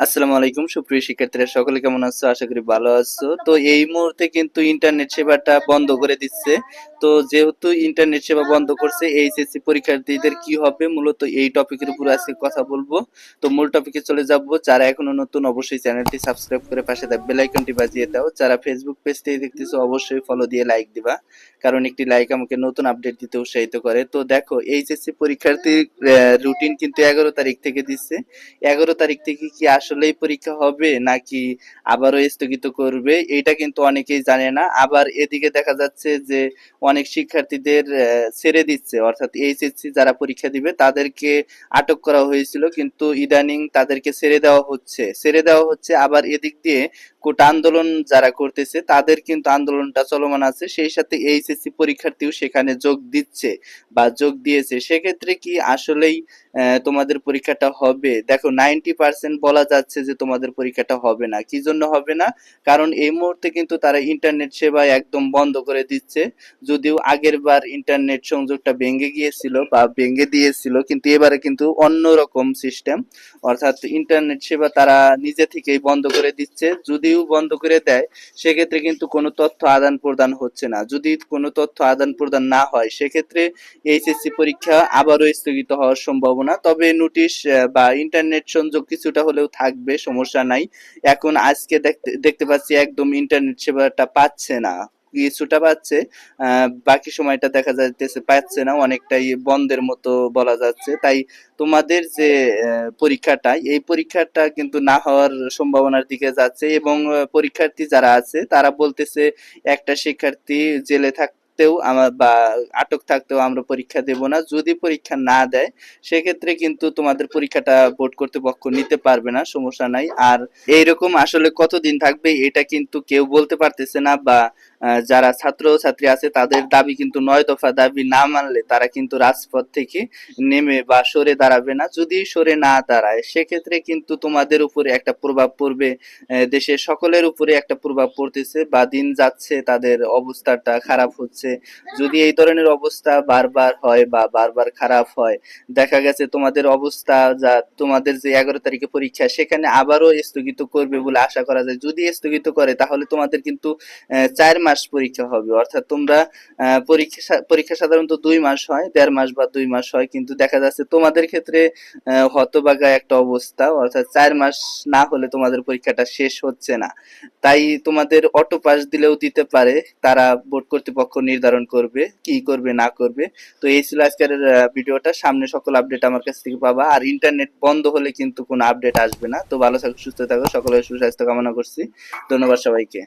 আসসালামু আলাইকুম, সুপ্রিয় শিক্ষার্থীরা, সকলে কেমন আছো? আশা করি ভালো আছো। তো এই মুহূর্তে কিন্তু ইন্টারনেট সেবাটা বন্ধ করে দিচ্ছে। তো যেহেতু ইন্টারনেট সেবা বন্ধ করছে, এইচএসসি পরীক্ষার্থীদের কি হবে? মূলত এই টপিকের উপর আজকে কথা বলব। তো মূল টপিকে চলে যাব। যারা এখনও নতুন, অবশ্যই চ্যানেলটি সাবস্ক্রাইব করে পাশে বেল আইকনটি বাজিয়ে দাও। যারা ফেসবুক পেজ দেখতেছো, অবশ্যই ফলো দিয়ে লাইক দিবা। কারণ একটি লাইক আমাকে নতুন আপডেট দিতে উৎসাহিত করে। তো দেখো, এইচএসসি পরীক্ষার্থীর রুটিন কিন্তু এগারো তারিখ থেকে দিচ্ছে। এগারো তারিখ থেকে কি আসলেই পরীক্ষা হবে, নাকি আবারও স্থগিত করবে? এটা কিন্তু অনেকেই জানে না। আবার এদিকে দেখা যাচ্ছে যে অনেক শিক্ষার্থীদের ছেড়ে দিচ্ছে। অর্থাৎ এইচএসসি যারা পরীক্ষা দিবে, তাদেরকে আটক করা হয়েছিল। কিন্তু ইদানিং তাদেরকে ছেড়ে দেওয়া হচ্ছে। ছেড়ে দেওয়া হচ্ছে। আবার এদিক দিয়ে কোটা আন্দোলন যারা করতেছে, তাদের কিন্তু আন্দোলনটা চলমান আছে। সেই সাথে এইচএসসি পরীক্ষার্থীও সেখানে যোগ দিচ্ছে বা যোগ দিয়েছে। সেক্ষেত্রে কি আসলেই তোমাদের পরীক্ষাটা হবে? দেখো নাইনটি পার্সেন্ট বলা যাচ্ছে যে তোমাদের পরীক্ষাটা হবে না। কি জন্য হবে না? কারণ এই মুহূর্তে কিন্তু তারা ইন্টারনেট সেবা একদম বন্ধ করে দিচ্ছে। যদিও আগের বার ইন্টারনেট সংযোগটা ভেঙে গিয়েছিল বা ভেঙে দিয়েছিল, কিন্তু এবারে কিন্তু অন্যরকম সিস্টেম অর্থাৎ ইন্টারনেট সেবা তারা নিজে থেকেই বন্ধ করে দিচ্ছে। যদিও বন্ধ করে দেয়, সেক্ষেত্রে কিন্তু কোনো তথ্য আদান প্রদান হচ্ছে না। যদি কোনো তথ্য আদান প্রদান না হয়, সেক্ষেত্রে এইচএসসি পরীক্ষা আবারও স্থগিত হওয়ার সম্ভাবনা। তবে নোটিশ বা ইন্টারনেট সংযোগ কিছুটা হলেও থাকবে, সমস্যা নাই। এখন আজকে দেখতে দেখতে পাচ্ছি একদম ইন্টারনেট সেবাটা পাচ্ছে না। কিছুটা পাচ্ছে বাকি সময়টা দেখা যাইতেছে, পাচ্ছে না, অনেকটাই বন্ধের মতো বলা যাচ্ছে। তাই তোমাদের যে পরীক্ষাটা, এই পরীক্ষাটা কিন্তু না হওয়ার সম্ভাবনার দিকে যাচ্ছে এবং পরীক্ষার্থী যারা আছে, তারা বলতেছে একটা শিক্ষার্থী জেলে থাকতেও আমার বা আটক থাকতেও আমরা পরীক্ষা দেব না। যদি পরীক্ষা না দেয়, সেক্ষেত্রে কিন্তু তোমাদের পরীক্ষাটা বোর্ড কর্তৃপক্ষ নিতে পারবে না, সমস্যা নাই। আর এইরকম আসলে কতদিন থাকবে, এটা কিন্তু কেউ বলতে পারতেছে না বা যারা ছাত্র ছাত্রী আছে, তাদের দাবি কিন্তু নয় দফা দাবি না মানলে তারা কিন্তু রাজপথ থেকে নেমে বা সরে দাঁড়াবে না। যদি সরে না দাঁড়ায়, সেক্ষেত্রে কিন্তু তোমাদের উপরে একটা প্রভাব পড়বে। দেশের সকলের উপরে একটা প্রভাব পড়তেছে বা দিন যাচ্ছে, তাদের অবস্থাটা খারাপ হচ্ছে। যদি এই ধরনের অবস্থা বারবার হয় বা বারবার খারাপ হয়, দেখা গেছে তোমাদের অবস্থা যা, তোমাদের যে এগারো তারিখে পরীক্ষা, সেখানে আবারও স্থগিত করবে বলে আশা করা যায়। যদি স্থগিত করে, তাহলে তোমাদের কিন্তু চার মাস পরীক্ষা হবে। অর্থাৎ তোমরা পরীক্ষা পরীক্ষা সাধারণত দুই মাস হয়, দেড় মাস বা দুই মাস হয়, কিন্তু দেখা যাচ্ছে তোমাদের ক্ষেত্রে হতবাগা একটা অবস্থা। অর্থাৎ চার মাস না হলে তোমাদের পরীক্ষাটা শেষ হচ্ছে না। তাই তোমাদের অটো পাস দিলেও দিতে পারে, তারা বোর্ড কর্তৃপক্ষ নির্ধারণ করবে, কি করবে, না করবে। তো এই ছিল আজকের ভিডিওটা। সামনে সকল আপডেট আমার কাছ থেকে পাবা। আর ইন্টারনেট বন্ধ হলে কিন্তু কোনো আপডেট আসবে না। তো ভালো থাকো, সুস্থ থাকো। সকলের সুস্বাস্থ্য কামনা করছি। ধন্যবাদ সবাইকে।